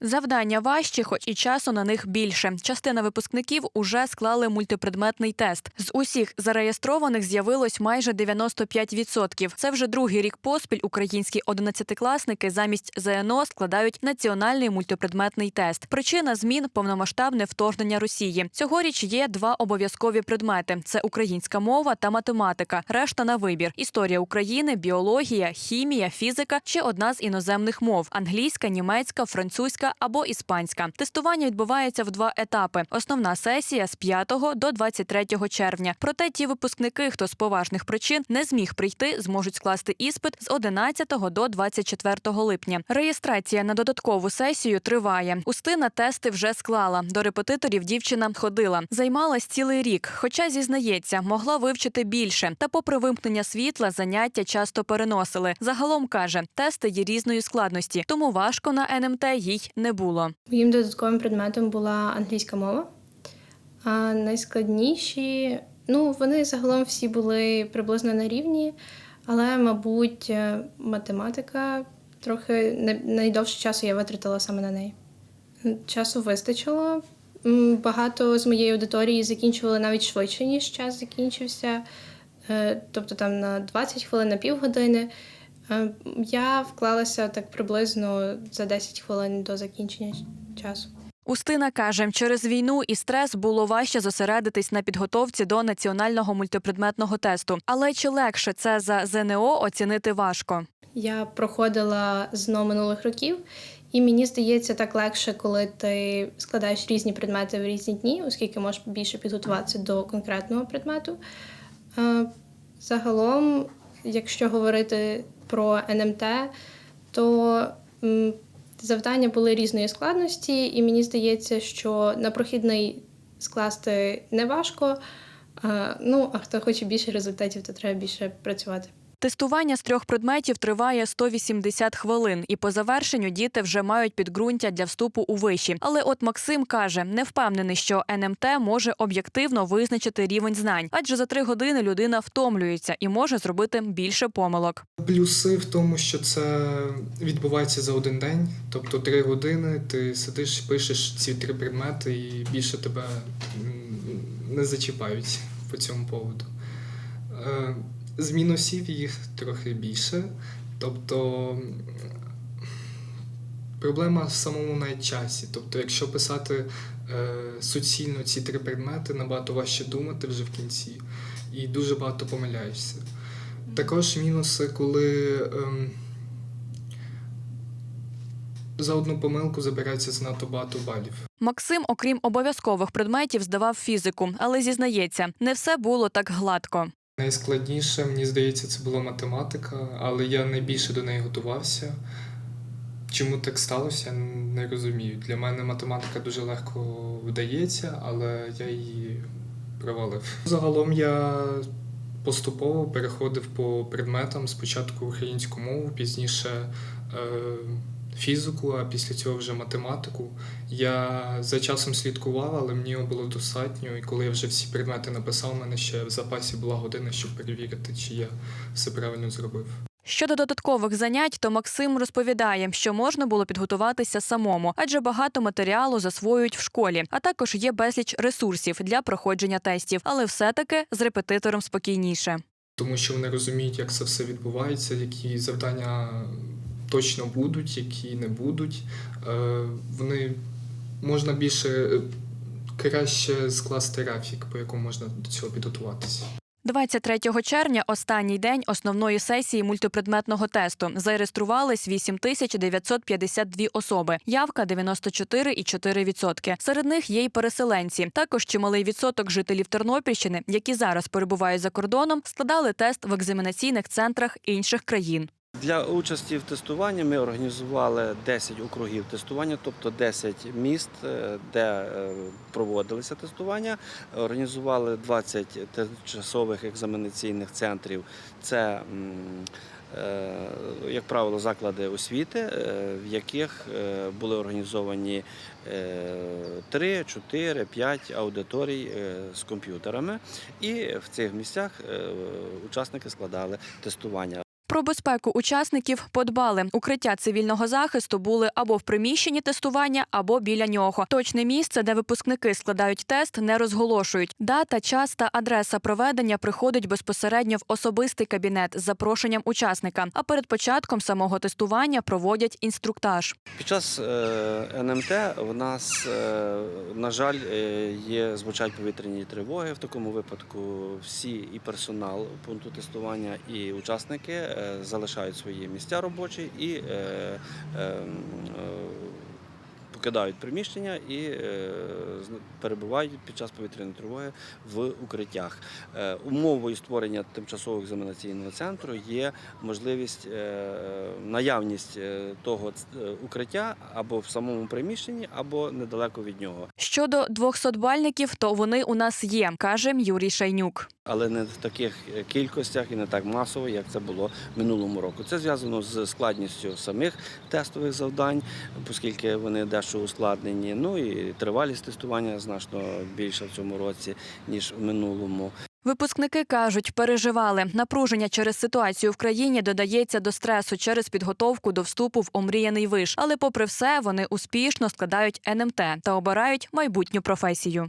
Завдання важчі, хоч і часу на них більше. Частина випускників уже склали мультипредметний тест. З усіх зареєстрованих з'явилось майже 95%. Це вже другий рік поспіль українські одинадцятикласники замість ЗНО складають національний мультипредметний тест. Причина змін повномасштабне вторгнення Росії. Цьогоріч є два обов'язкові предмети: це українська мова та математика. Решта на вибір: історія України, біологія, хімія, фізика чи одна з іноземних мов: англійська, німецька, французька або іспанська. Тестування відбувається в два етапи. Основна сесія з 5 до 23 червня. Проте ті випускники, хто з поважних причин не зміг прийти, зможуть скласти іспит з 11 до 24 липня. Реєстрація на додаткову сесію триває. Устина тести вже склала. До репетиторів дівчина ходила. Займалась цілий рік, хоча зізнається, могла вивчити більше. Та, попри вимкнення світла, заняття часто переносили. Загалом каже, тести є різної складності, тому важко на НМТ їй не було. Моїм додатковим предметом була англійська мова. А найскладніші, ну, вони загалом всі були приблизно на рівні, але, мабуть, е, математика трохи найдовше часу я витратила саме на неї. Часу вистачило. Багато з моєї аудиторії закінчували навіть швидше, ніж час закінчився. Е, Тобто там на 20 хвилин, на півгодини. Е, Я вклалася так приблизно за 10 хвилин до закінчення часу. Устина каже, через війну і стрес було важче зосередитись на підготовці до національного мультипредметного тесту. Але чи легше це за ЗНО оцінити важко? Я проходила ЗНО минулих років, і мені здається, так легше, коли ти складаєш різні предмети в різні дні, оскільки можеш більше підготуватися до конкретного предмету. Е, Загалом, якщо говорити про НМТ, то завдання були різної складності, і мені здається, що на прохідний скласти не важко. Е, Ну, а хто хоче більше результатів, то треба більше працювати. Тестування з трьох предметів триває 180 хвилин, і по завершенню діти вже мають підґрунтя для вступу у виші. Але от Максим каже, не впевнений, що НМТ може об'єктивно визначити рівень знань, адже за три години людина втомлюється і може зробити більше помилок. Плюси в тому, що це відбувається за один день, тобто три години ти сидиш, пишеш ці три предмети і більше тебе не зачіпають по цьому поводу. Е, З мінусів їх трохи більше. Тобто проблема в самому навіть часі. Тобто, якщо писати е, суцільно ці три предмети, набагато важче думати вже в кінці, і дуже багато помиляєшся. Також мінуси, коли ем, за одну помилку забирається занадто багато балів. Максим, окрім обов'язкових предметів, здавав фізику, але зізнається, не все було так гладко. Найскладніше, мені здається, це була математика, але я найбільше до неї готувався. Чому так сталося, не розумію. Для мене математика дуже легко вдається, але я її провалив. Загалом я поступово переходив по предметам спочатку українську мову, пізніше е, фізику, а після цього вже математику. Я за часом слідкував, але мені його було достатньо. І коли я вже всі предмети написав, у мене ще в запасі була година, щоб перевірити, чи я все правильно зробив. Щодо додаткових занять, то Максим розповідає, що можна було підготуватися самому, адже багато матеріалу засвоюють в школі, а також є безліч ресурсів для проходження тестів, але все-таки з репетитором спокійніше. тому що вони розуміють, як це все відбувається, які завдання точно будуть, які не будуть. Е, Вони можна більше е, краще скласти графік, по якому можна до цього підготуватися. 23 червня, останній день основної сесії мультипредметного тесту. Зареєструвались 8952 особи. Явка 94,4%. Серед них є й переселенці. Також чималий відсоток жителів Тернопільщини, які зараз перебувають за кордоном, складали тест в екзаменаційних центрах інших країн. Для участі в тестуванні ми організували 10 округів тестування, тобто 10 міст, е, де е, проводилися тестування. Організували 20 тимчасових екзаменаційних центрів. Це, е, як правило, заклади освіти, в яких були організовані 3, 4, 5 аудиторій з комп'ютерами. І в цих місцях учасники складали тестування. Про безпеку учасників подбали. Укриття цивільного захисту були або в приміщенні тестування, або біля нього. Точне місце, де випускники складають тест, не розголошують. Дата, час та адреса проведення приходить безпосередньо в особистий кабінет з запрошенням учасника. А перед початком самого тестування проводять інструктаж. Під час е, НМТ в нас, е, на жаль, е, є звучать повітряні тривоги. В такому випадку всі і персонал пункту тестування, і учасники залишають свої місця робочі і е, е, е, покидають приміщення і е, перебувають під час повітряної тривоги в укриттях. Е, Умовою створення тимчасового екзаменаційного центру є можливість е, наявність того укриття або в самому приміщенні, або недалеко від нього. Щодо 200-бальників, то вони у нас є, каже Юрій Шайнюк. Але не в таких кількостях і не так масово, як це було минулому року. Це зв'язано з складністю самих тестових завдань, оскільки вони дещо ускладнені. Ну і тривалість тестування значно більша в цьому році ніж в минулому. Випускники кажуть, переживали. Напруження через ситуацію в країні додається до стресу через підготовку до вступу в омріяний виш. Але, попри все, вони успішно складають НМТ та обирають майбутню професію.